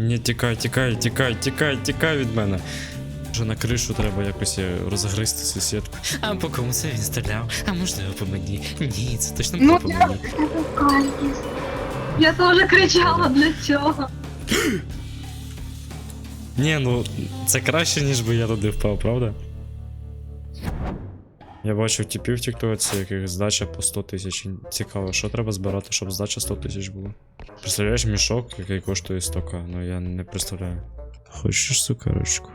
Ні, тікай, тікай, тікай, тікай, тікай від мене. Вже на кришу треба якось е, розгризти сусідку. А по кому це він стріляв? А можливо по мені? Ні, це точно Ну, було по я- мені. Я теж кричала для цього. Ні, ну це краще, ніж би я туди впав, правда? Я бачив типів в тіктоці, яких здача по 100 тисяч. Цікаво, що треба збирати, щоб здача 100 тисяч була. Представляєш мішок, який коштує 100к, ну я не представляю. Хочеш цукерочку?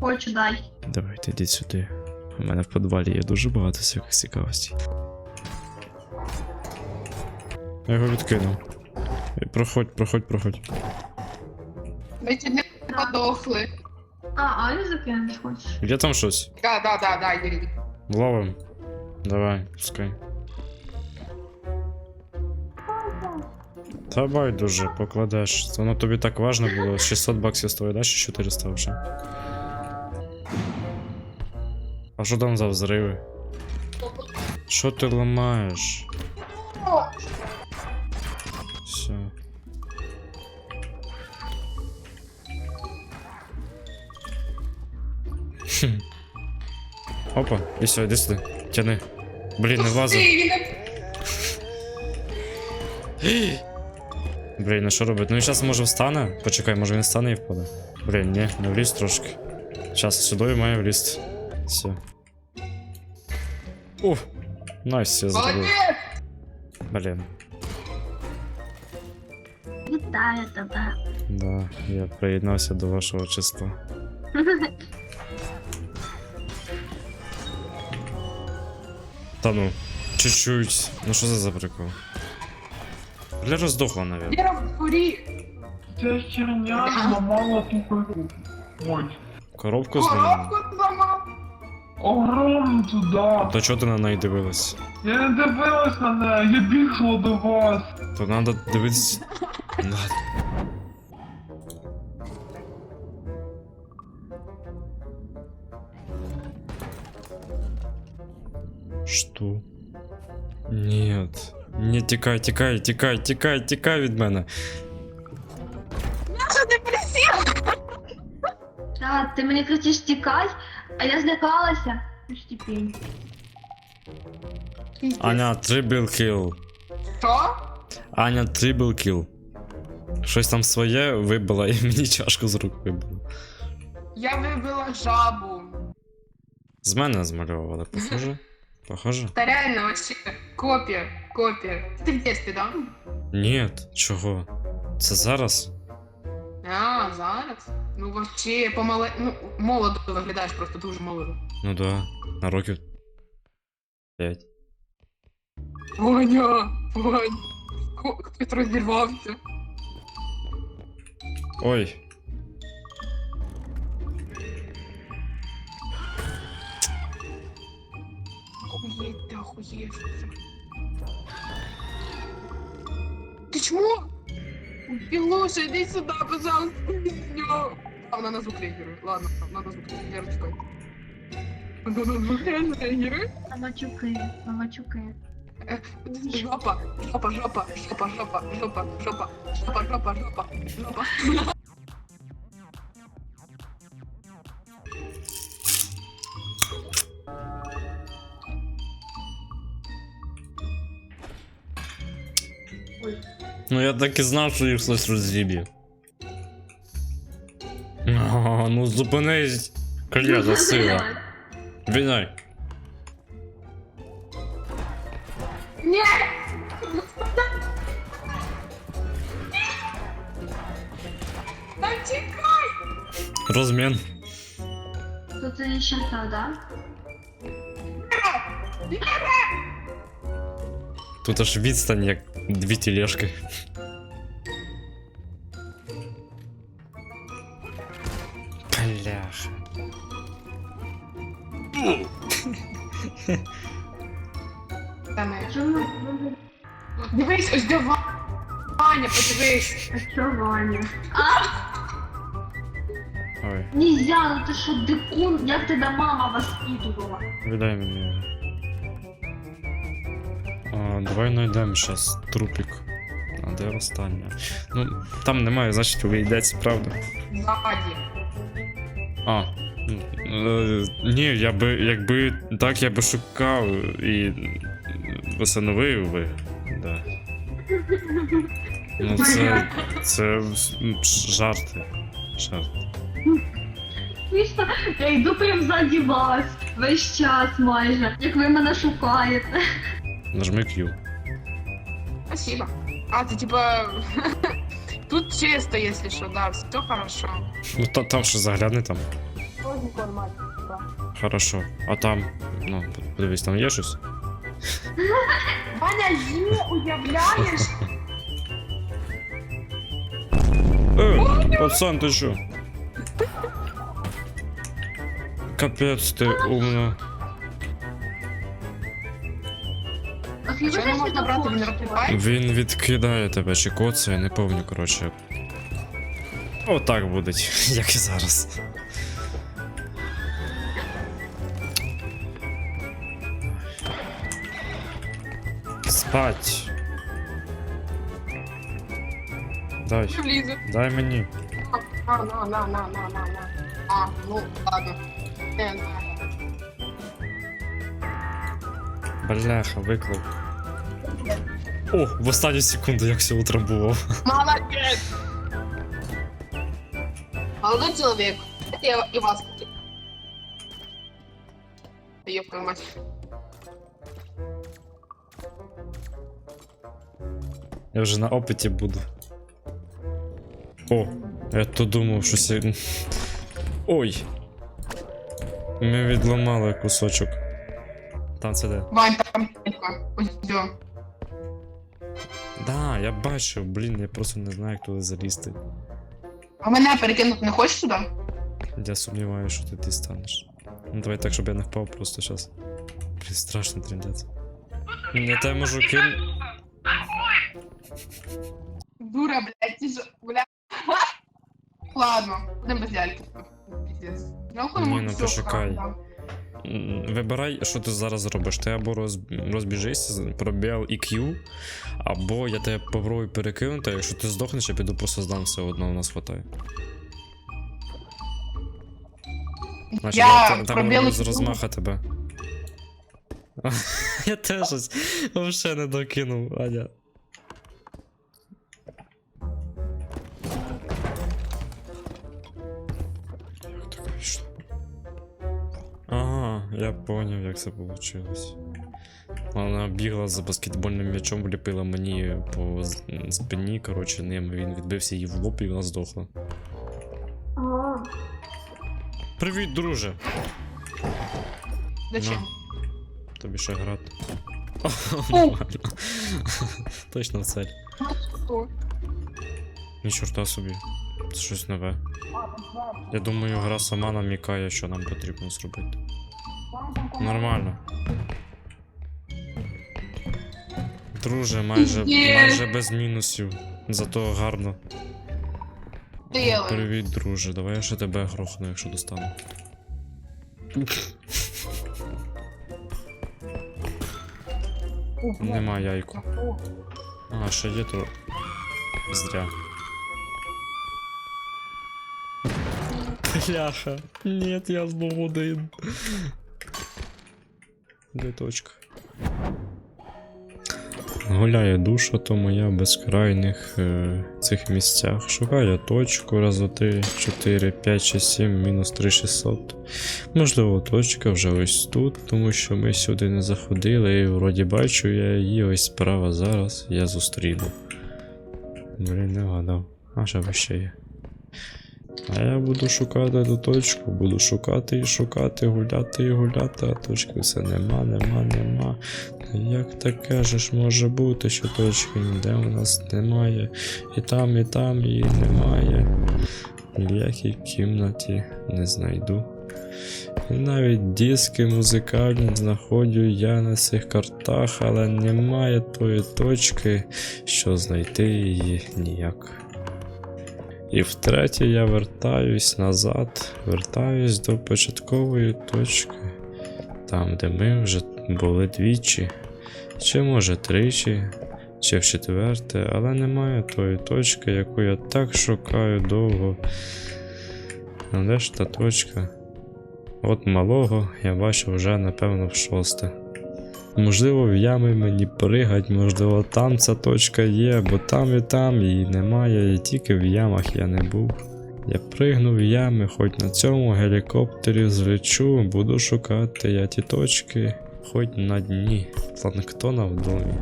Хочу дай. Давайте йдіть сюди. У мене в підвалі є дуже багато всяких цікавостей. Я його відкинув. Проходь, проходь, проходь. Ми чуть не подохли. А, Алі закинеш хочеш? Є там щось? Да, да, да, да, Юрій. Ловим. Давай, пускай. Та байдуже, покладеш. Воно тобі так важно було. 600 баксів стоїть, да? Чи 400 вже? А що там за взриви? Що ти ламаєш? Все. Хм. Опа, і все, іди сюди. Тяни. Блін, не він Блін, ну що робить? Ну він зараз може встане. Почекай, може він встане і впаде. Блін, ні, не вліз трошки. Зараз сюди має влізти. Все. Ух, найс, я зробив. Блін. Вітаю тебе. Да, я приєднався до вашого числа. Та ну, чуть-чуть. Ну що це за прикол? Бля роздохла, навіть. Віра в дворі. Ця херня зламала ту коробку. Ой. Коробку зламала. Коробку зламав. Огромну туди. То чого ти на неї дивилась? Я не дивилась на неї, я бігла до вас. То надо дивитися. Надо. Что? Нет. Не тікай, тікай, тікай, тікай, тікай від мене. Що ти присів? Та, ти мені кричиш тікай, а я злякалася. Ти ж тіпінь. Аня, трибл кіл. Що? Аня, трибл кіл. Щось там своє вибила і мені чашку з рук вибило. Я вибила жабу. З мене змальовували, похоже? Похоже? Та реально вообще копія, копія. Ти в дитинстві, да? Ні, чого? Це зараз? А, зараз? Ну вообще помале... Ну, молодо виглядаєш просто дуже молодо. Ну да, на років 5. Ваня, Вань. Ко- Хтось розірвався. Ой. Ты чмо? Пилуша, иди сюда, пожалуйста. А, она на звук реагирует. Ладно, она на звук реагирует. Она на звук реально реагирует. На мачуки, на мачуки. Жопа, жопа, жопа, жопа, жопа, жопа, жопа, жопа, жопа, жопа, Ну я так і знав, що їх щось розіб'є. Ну зупинись Калєта ну, сила. Віняй. Ні! Та чекай! Розмін. Тут не та, да? Тут аж відстань, як дві тележки. Бляха. Та не. Чому? Ну, Дивись, ось де Ва- Ваня, подивись. А що Ваня? Ой, Нельзя, ну ти що, дикун? Як тебе мама воспитувала? віддай мені. А, давай знайдемо зараз трупик. А де остання? Ну, там немає, значить, ви йдеться, правда? Ззаді. А. ну, е, Ні, я би, якби так я би шукав і встановив би. Да. Ну це. Це жарти. Жарти. Смішно, я йду прям ззаді вас весь час майже, як ви мене шукаєте. Нажми Q. Спасибо. А, ты типа... Тут чисто, если что, да, все хорошо. Ну та, там що загляни там. Тоже нормально. Хорошо. А там. Ну, подивись, там є щось? Ваня, є, уявляєш? Е, пацан, ти що? Капець ти умно. Скільки Що не можна брати, він розкриває? Він відкидає тебе чи коце, я не пам'ятаю, коротше. Отак буде, як і зараз. Спать. Дай, Влізе. дай мені. А, на, на, на, на, на, на. А, ну, ладно. Не, не. Бляха, виклав. О, в останню секунду як все утрамбував. Молодец! Молодой человек. Я и вас. Ёб твою мать. Я вже на опиті буду. О, я то думав, що сі... Ой. Ми відламали кусочок. Там це де? Вань, там. Ось. Да, я бачив, блін, я просто не знаю, як туди залізти. А мене перекинути не хочеш сюди? Я сумніваюся, що ти дістанеш. Ну давай так, щоб я не впав просто зараз. Блін, страшно трендець. Я тебе можу кин... Дура, блядь, ти ж, бля. Ладно, будемо без ляльки. Пиздец. Ну, Ні, ну. М, Вибирай, що ти зараз робиш. Ти або роз... розбіжишся, пробіл EQ, або я тебе попробую перекинути, а якщо ти здохнеш, я піду просто здам все одно, у нас хватає. Значить, Я там пробіл з розмаха тебе. я теж щось взагалі не докинув, Аня. Я поняв, як це вийшло. Вона бігла за баскетбольним м'ячом, вліпила мені по спині, коротше, ним. Він відбився її в лоб і вона здохла. Привіт, друже! Зачем? Тобі ще грати. Точно в цель. Ні чорта собі. Це щось нове. Я думаю, гра сама намікає, що нам потрібно зробити. Нормально. Друже, майже, Є. майже без мінусів. Зато гарно. Делай. Привіт, друже. Давай я ще тебе грохну, якщо достану. Нема яйку. А, ще є то. Зря. Бляха. Нет, я знову один. Де точка? Гуляє душа, то моя в безкрайних е, цих місцях. Шукає точку раз, два, три, 4, 5, 6, 7, мінус 3, 600. Можливо, точка вже ось тут, тому що ми сюди не заходили, і вроді бачу я її ось справа зараз я зустріну. Блін, не вгадав. А що ще є? А я буду шукати ту точку, буду шукати і шукати, гуляти і гуляти, а точки все нема, нема, нема. Як таке ж може бути, що точки ніде у нас немає. І там, і там її немає. В якій кімнаті не знайду. І навіть диски музикальні знаходжу я на цих картах, але немає тої точки, що знайти її ніяк. І втретє я вертаюсь назад, вертаюсь до початкової точки, там, де ми вже були двічі, чи може тричі, чи в четверте, але немає тої точки, яку я так шукаю довго. А де ж та точка? От малого я бачу вже напевно в шосте. Можливо, в ями мені пригать, можливо, там ця точка є, бо там і там її немає, і тільки в ямах я не був. Я пригну в ями, хоч на цьому гелікоптері злечу, буду шукати я ті точки, хоч на дні планктона в домі.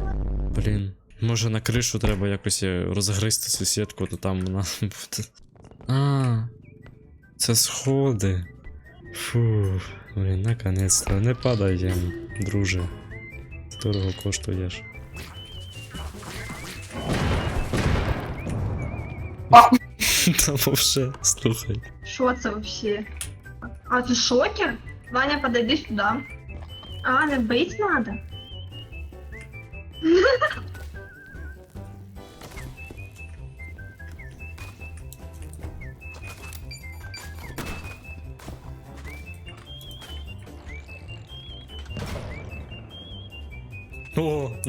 Блін, може на кришу треба якось е, розгризти сусідку, то там вона буде. А, це сходи. Фу, блін, наконець-то. Не падай, друже. Дорого коштуєш. Ахуй. Та вовше, слухай. Що це вообще? А ти шокер? Ваня, подойди сюди. А, не бить надо?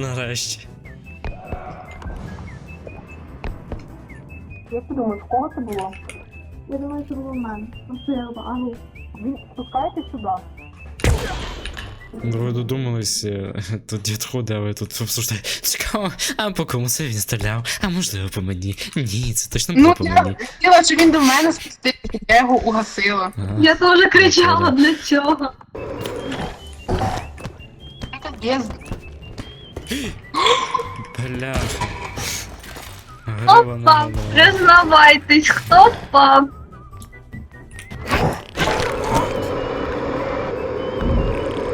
Нарешті. Як ти думаєш, в кого це було? Я думаю, що було в мене. А ну. Ви спускаєтесь сюди? Ну, Ви додумались, е, тут дід ходить, а ви тут обсуждаєте. Цікаво, а по кому це він стріляв? А можливо по мені? Ні, це точно було Ну, по я мені. хотіла, щоб він до мене спустився, я його угасила. Ага. Я теж кричала для цього. Це. Бляха. Грива на Опа, голову. признавайтесь, хто впав?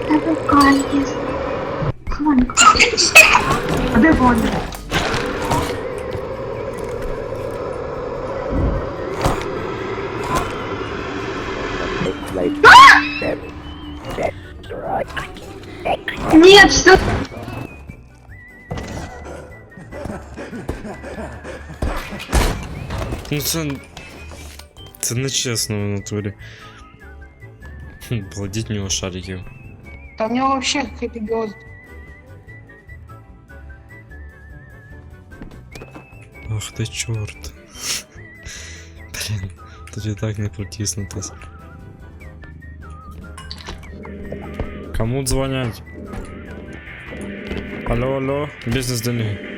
Це Кальтіс. Хванько. А де вода? Нет, что? Ну це. Це не чесно в натурі. Хм, Плодіть в нього шариків. Та в нього взагалі хеппі Ах ти чорт. Блін, тут і так не протиснутись. Кому дзвонять? Алло, алло, бізнес деньги.